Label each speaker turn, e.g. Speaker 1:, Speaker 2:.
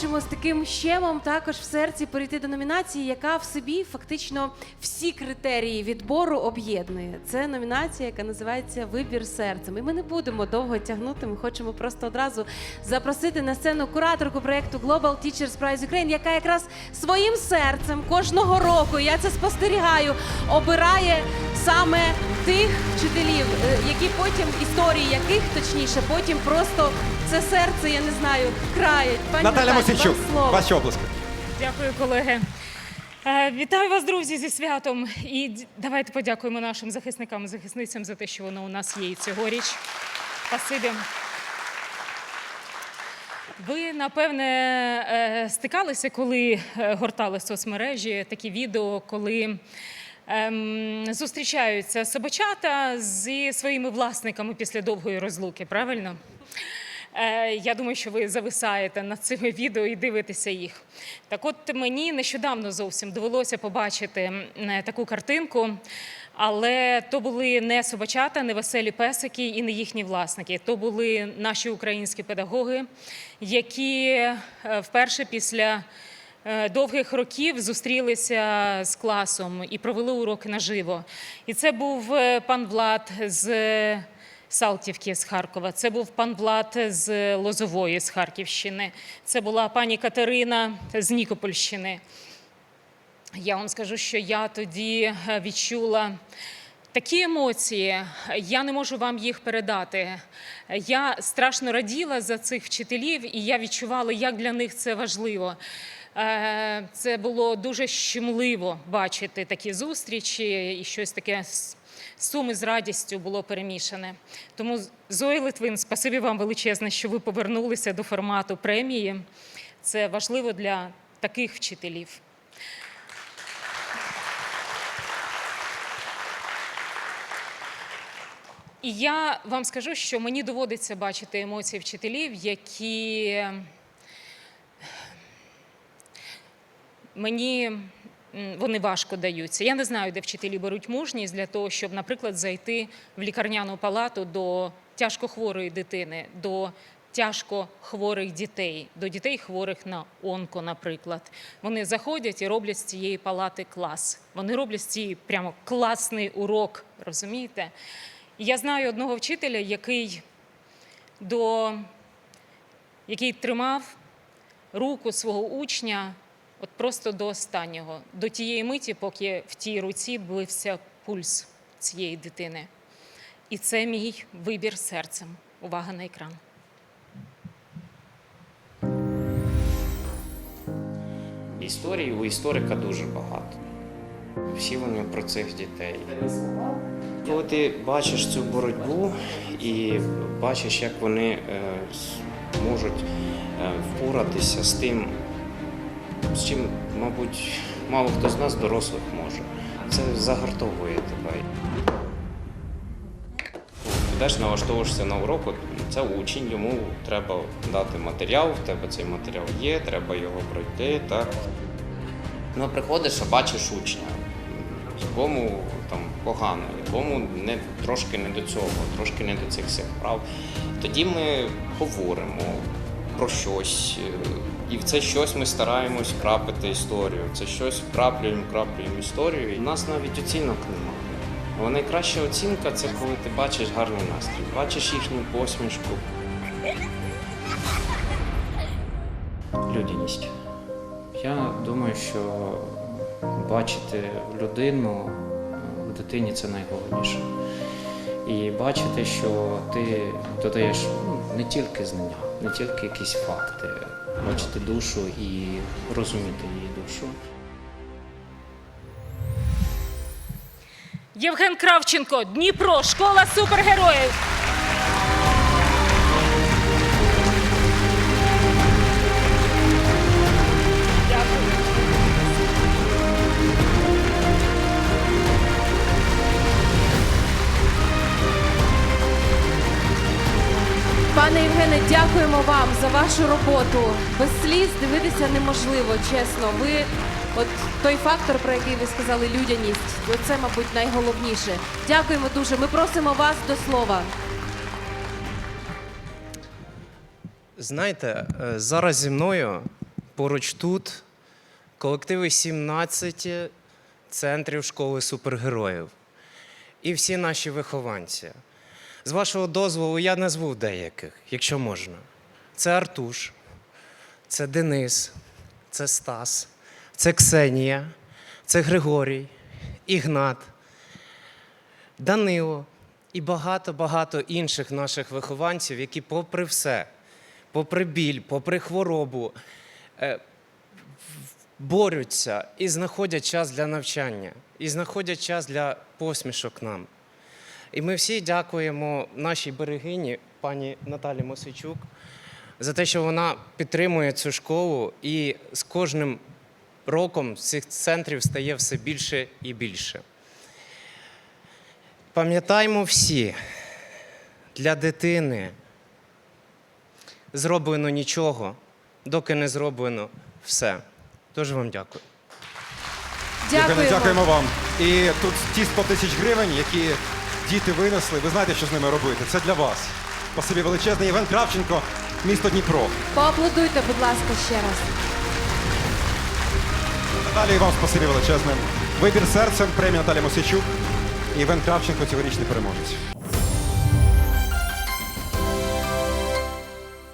Speaker 1: хочемо з таким щемом також в серці перейти до номінації, яка в собі фактично всі критерії відбору об'єднує. Це номінація, яка називається Вибір серцем. І ми не будемо довго тягнути. Ми хочемо просто одразу запросити на сцену кураторку проєкту Global Teachers Prize Ukraine, яка якраз своїм серцем кожного року, я це спостерігаю, обирає саме тих вчителів, е, які потім історії яких точніше, потім просто це серце, я не знаю, крають. Пані
Speaker 2: Наталя Мосійчук, ваші оплески.
Speaker 3: Дякую, колеги. Е, Вітаю вас, друзі, зі святом. І давайте подякуємо нашим захисникам і захисницям за те, що воно у нас є і цьогоріч. Спасибі. Ви, напевне, е, стикалися, коли гортали соцмережі такі відео, коли ем, зустрічаються собачата зі своїми власниками після довгої розлуки, правильно? Е, Я думаю, що ви зависаєте над цими відео і дивитеся їх. Так от мені нещодавно зовсім довелося побачити е, таку картинку, але то були не собачата, не веселі песики і не їхні власники. То були наші українські педагоги, які е, вперше після довгих років зустрілися з класом і провели уроки наживо. І це був е, пан Влад з Салтівки з Харкова. Це був пан Влад з Лозової з Харківщини. Це була пані Катерина з Нікопольщини. Я вам скажу, що я тоді е, відчула такі емоції, я не можу вам їх передати. Я страшно раділа за цих вчителів, і я відчувала, як для них це важливо. Е, Це було дуже щемливо бачити такі зустрічі і щось таке суми з радістю було перемішане. Тому Зої Литвин, спасибі вам величезне, що ви повернулися до формату премії. Це важливо для таких вчителів. І я вам скажу, що мені доводиться бачити емоції вчителів, які мені вони важко даються. Я не знаю, де вчителі беруть мужність для того, щоб, наприклад, зайти в лікарняну палату до тяжкохворої дитини, до тяжко хворих дітей, до дітей хворих на онко, наприклад. Вони заходять і роблять з цієї палати клас. Вони роблять з цієї прямо класний урок, розумієте? Я знаю одного вчителя, який до який тримав руку свого учня от просто до останнього, до тієї миті, поки в тій руці бився пульс цієї дитини. І це мій вибір серцем. Увага на екран.
Speaker 4: Історій у історика дуже багато. Всі вони про цих дітей. Коли ти бачиш цю боротьбу і бачиш, як вони е, можуть е, впоратися з тим, з чим, мабуть, мало хто з нас дорослих може. Це загартовує тебе. Йдеш, налаштовуєшся на урок, це учень, йому треба дати матеріал, в тебе цей матеріал є, треба його пройти. Так? Ну, приходиш, а бачиш учня, якому там погано, якому не, трошки не до цього, трошки не до цих всіх прав. Тоді ми говоримо про щось, і в це щось ми стараємось вкрапити історію. Це щось вкраплюємо, вкраплюємо історію. В нас навіть оцінок немає. Але найкраща оцінка це коли ти бачиш гарний настрій, бачиш їхню посмішку. Людяність. Я думаю, що бачити людину в дитині це найголовніше. І бачити, що ти додаєш ну, не тільки знання, не тільки якісь факти, бачити душу і розуміти її душу.
Speaker 3: Євген Кравченко, Дніпро, школа супергероїв.
Speaker 1: Пане Євгене, дякуємо вам за вашу роботу. Без сліз дивитися неможливо, чесно. Ви, от той фактор, про який ви сказали, людяність, це, мабуть, найголовніше. Дякуємо дуже. Ми просимо вас до слова.
Speaker 5: Знаєте, е, зараз зі мною
Speaker 2: поруч тут колективи 17 центрів школи супергероїв і всі наші вихованці. З вашого дозволу я назву деяких, якщо можна. Це Артуш, це Денис, це Стас, це Ксенія, це Григорій, Ігнат, Данило і багато-багато інших наших вихованців, які, попри все, попри біль, попри хворобу, е, борються і знаходять час для навчання, і знаходять час для посмішок нам. І ми всі дякуємо нашій берегині, пані Наталі Мосичук, за те, що вона підтримує цю школу, і з кожним роком цих центрів стає все більше і більше. Пам'ятаємо всі, для дитини зроблено нічого, доки не зроблено все. Дуже вам дякую.
Speaker 1: Дякуємо.
Speaker 5: Дякуємо вам. І тут ті 100 тисяч гривень, які діти винесли, ви знаєте, що з ними робити. Це для вас. Спасибі величезне. Євген Кравченко, місто Дніпро.
Speaker 1: Поаплодуйте, будь ласка, ще раз.
Speaker 5: Наталі вам спасибі величезне. Вибір серцем, премія Наталі Мосичук. Євген Кравченко, цьогорічний переможець.